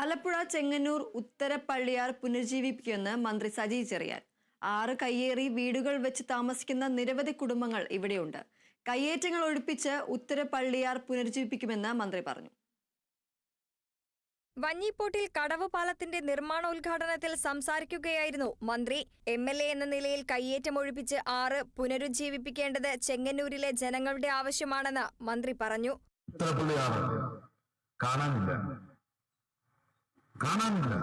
ആലപ്പുഴ ചെങ്ങന്നൂർ ഉത്തരപ്പള്ളിയാർ പുനരുജ്ജീവിപ്പിക്കുമെന്ന് മന്ത്രി സജി ചെറിയാൻ. ആറ് കയ്യേറി വീടുകൾ വെച്ച് താമസിക്കുന്ന നിരവധി കുടുംബങ്ങൾ ഇവിടെയുണ്ട്. കയ്യേറ്റങ്ങൾ ഒഴിപ്പിച്ച് ഉത്തരപ്പള്ളിയാർ പുനരുജ്ജീവിപ്പിക്കുമെന്ന് മന്ത്രി പറഞ്ഞു. വഞ്ഞിപ്പോട്ടിൽ കടവ് പാലത്തിന്റെ നിർമ്മാണോദ്ഘാടനത്തിൽ സംസാരിക്കുകയായിരുന്നു മന്ത്രി. എം എൽ എ എന്ന നിലയിൽ കയ്യേറ്റം ഒഴിപ്പിച്ച് ആറ് പുനരുജ്ജീവിപ്പിക്കേണ്ടത് ചെങ്ങന്നൂരിലെ ജനങ്ങളുടെ ആവശ്യമാണെന്ന് മന്ത്രി പറഞ്ഞു. കാണാനില്ല. കാണാനില്ല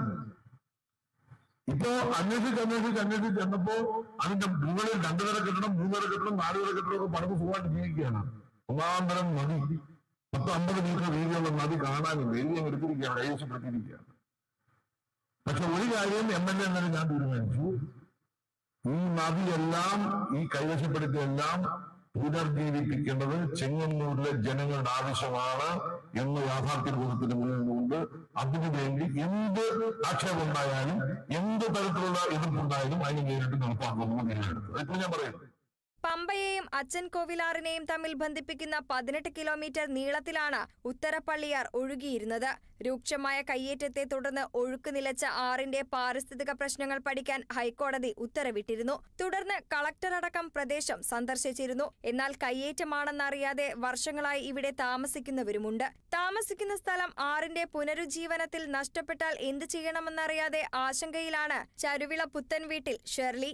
ഇപ്പോ അന്വേഷിച്ച് അന്വേഷിച്ച് അന്വേഷിച്ച് ചെന്നപ്പോ അതിന്റെ മുകളിൽ രണ്ടു നില കെട്ടണം മൂന്നര കെട്ടണം നാല് നില കെട്ടണം ഒക്കെ പണിത് സുഖമായിട്ട് ജീവിക്കുകയാണ്. ഒന്നാന്തരം തരം നദി. പത്ത് അമ്പത് മീറ്റർ വീതിയുള്ള നദി കാണാനില്ല. എല്ലാം എടുത്തിരിക്കുകയാണ് കൈവശപ്പെടുത്തിയിരിക്കുകയാണ്. പക്ഷെ ഒരു കാര്യം എം എൽ എ എന്നതിൽ ഞാൻ തീരുമാനിച്ചു. ഈ നദിയെല്ലാം ഈ കൈവശപ്പെടുത്തിയെല്ലാം പുനർജീവിപ്പിക്കേണ്ടത് ചെങ്ങന്നൂരിലെ ജനങ്ങളുടെ ആവശ്യമാണ് എന്ന യാഥാർത്ഥ്യ ബോധത്തിന് മുന്നിൽ നിന്നുകൊണ്ട് അതിനുവേണ്ടി എന്ത് ആക്ഷേപം ഉണ്ടായാലും എന്ത് തരത്തിലുള്ള എതിർപ്പുണ്ടായാലും അതിനെ നേരിട്ട് നടപ്പാക്കണമെന്ന് തീരുമാനമെടുത്തു ഇപ്പൊ ഞാൻ പറയുന്നു. പമ്പയെയും അച്ഛൻ കോവിലാറിനെയും തമ്മിൽ ബന്ധിപ്പിക്കുന്ന പതിനെട്ട് കിലോമീറ്റർ നീളത്തിലാണ് ഉത്തരപ്പള്ളിയാർ ഒഴുകിയിരുന്നത്. രൂക്ഷമായ കയ്യേറ്റത്തെ തുടർന്ന് ഒഴുക്ക് നിലച്ച ആറിന്റെ പാരിസ്ഥിതിക പ്രശ്നങ്ങൾ പഠിക്കാൻ ഹൈക്കോടതി ഉത്തരവിട്ടിരുന്നു. തുടർന്ന് കളക്ടറടക്കം പ്രദേശം സന്ദർശിച്ചിരുന്നു. എന്നാൽ കയ്യേറ്റമാണെന്നറിയാതെ വർഷങ്ങളായി ഇവിടെ താമസിക്കുന്നവരുമുണ്ട്. താമസിക്കുന്ന സ്ഥലം ആറിന്റെ പുനരുജ്ജീവനത്തിൽ നഷ്ടപ്പെട്ടാൽ എന്ത് ചെയ്യണമെന്നറിയാതെ ആശങ്കയിലാണ് ചരുവിള പുത്തൻ വീട്ടിൽ ഷെർലി.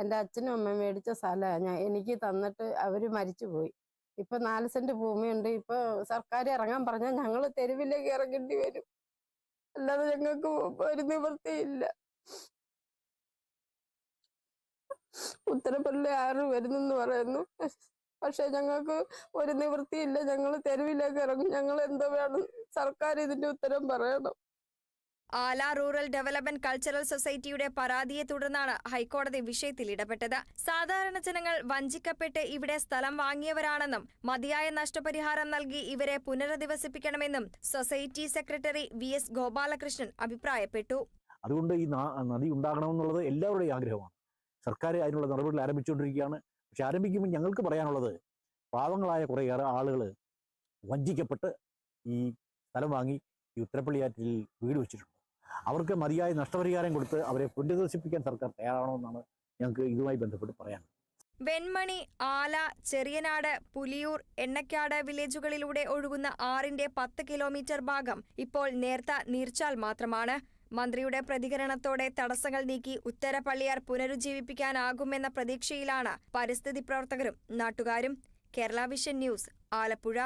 എന്റെ അച്ഛനും അമ്മയും മേടിച്ച സ്ഥലമാണ് ഞാൻ എനിക്ക് തന്നിട്ട് അവർ മരിച്ചുപോയി ഇപ്പൊ നാല് സെന്റ് ഭൂമിയുണ്ട്. ഇപ്പൊ സർക്കാർ ഇറങ്ങാൻ പറഞ്ഞാൽ ഞങ്ങൾ തെരുവിലേക്ക് ഇറങ്ങേണ്ടി വരും. അല്ലാതെ ഞങ്ങൾക്ക് ഒരു നിവൃത്തിയില്ല ഉത്തരപ്പള്ളി ആറ് വരുന്നെന്ന് പറയുന്നു. പക്ഷെ ഞങ്ങൾക്ക് ഒരു നിവൃത്തിയില്ല ഞങ്ങൾ തെരുവിലേക്ക് ഇറങ്ങും. ഞങ്ങൾ എന്തോ വേണം? സർക്കാർ ഇതിന്റെ ഉത്തരം പറയണം. ആല റൂറൽ ഡെവലപ്മെന്റ് കൾച്ചറൽ സൊസൈറ്റിയുടെ പരാതിയെ തുടർന്നാണ് ഹൈക്കോടതി വിഷയത്തിൽ ഇടപെട്ടത്. സാധാരണ ജനങ്ങൾ വഞ്ചിക്കപ്പെട്ട് ഇവിടെ സ്ഥലം വാങ്ങിയവരാണെന്നും മതിയായ നഷ്ടപരിഹാരം നൽകി ഇവരെ പുനരധിവസിപ്പിക്കണമെന്നും society secretary V S Gopalakrishnan അഭിപ്രായപ്പെട്ടു. അതുകൊണ്ട് ഈ നദി ഉണ്ടാകണമെന്നുള്ളത് എല്ലാവരുടെയും ആഗ്രഹമാണ്. സർക്കാർ അതിനുള്ള നടപടികൾ ആരംഭിച്ചുകൊണ്ടിരിക്കുകയാണ്. പക്ഷെ ആരംഭിക്കുമ്പോൾ ഞങ്ങൾക്ക് പറയാനുള്ളത് പാവങ്ങളായ കുറേയേറെ ആളുകൾ വഞ്ചിക്കപ്പെട്ട് ഈ സ്ഥലം വാങ്ങി ഈ ഉത്തരപ്പള്ളിയാറ്റിൽ വീട് വെച്ചിട്ടുണ്ട്. അവർക്ക് മതിയായ നഷ്ടപരിഹാരം കൊടുത്ത് അവരെ പുനരധിവസിപ്പിക്കാൻ സർക്കാർ തയ്യാറാവണമെന്നാണ് ഞങ്ങൾക്ക് ഇതുമായി ബന്ധപ്പെട്ട് പറയാൻ വെൺമണി ആല ചെറിയനാട് പുലിയൂർ എണ്ണക്കാട് വില്ലേജുകളിലൂടെ ഒഴുകുന്ന ആറിന്റെ പത്ത് കിലോമീറ്റർ ഭാഗം ഇപ്പോൾ നേർത്ത നീർച്ചാൽ മാത്രമാണ്. മന്ത്രിയുടെ പ്രതികരണത്തോടെ തടസ്സങ്ങൾ നീക്കി ഉത്തരപ്പള്ളിയാർ പുനരുജ്ജീവിപ്പിക്കാനാകുമെന്ന പ്രതീക്ഷയിലാണ് പരിസ്ഥിതി പ്രവർത്തകരും നാട്ടുകാരും. Kerala vision news Alappuzha.